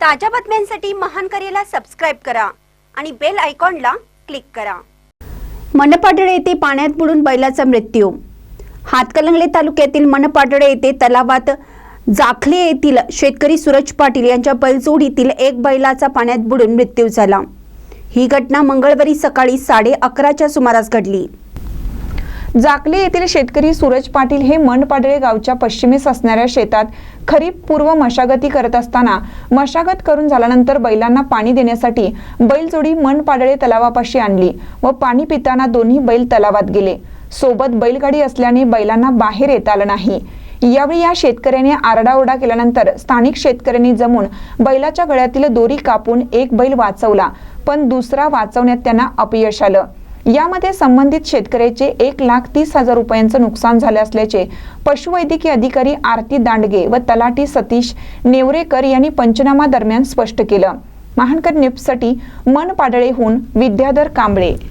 ताज्या बातम्यांसाठी महान करेला सबस्क्राईब करा आणि बेल आयकॉनला क्लिक करा. मनपाटळे येथे पाण्यात बुडून बैलाचा मृत्यू. हातकलंगले तालुक्यातील मनपाटळे येथे तलावात जाखले येथील शेतकरी सूरज पाटील यांच्या बैलजोडीतील एक बैलाचा पाण्यात बुडून मृत्यू झाला. ही घटना मंगळवारी सकाळी साडे अकराच्या सुमारास घडली. जाकली येथील शेतकरी सूरज पाटील हे मनपाडळे गावच्या पश्चिमेस असणाऱ्या शेतात खरीप पूर्व मशागती करत असताना मशागत करून झाल्यानंतर बैलांना पाणी देण्यासाठी बैलजोडी मनपाडळे तलावापाशी आणली व पाणी पिताना दोन्ही बैल तलावात गेले. सोबत बैलगाडी असल्याने बैलांना बाहेर येता आलं नाही. यावेळी या शेतकऱ्याने आरडाओरडा केल्यानंतर स्थानिक शेतकऱ्यांनी जमून बैलाच्या गळ्यातील दोरी कापून एक बैल वाचवला पण दुसरा वाचवण्यात त्यांना अपयश आलं. यामध्ये संबंधित शेतकऱ्याचे एक लाख तीस हजार रुपयांचं नुकसान झाले असल्याचे पशुवैद्यकीय अधिकारी आरती दांडगे व तलाठी सतीश नेवरेकर यांनी पंचनामा दरम्यान स्पष्ट केलं. महानकर निप्ससाठी मन पाडळेहून विद्याधर कांबळे.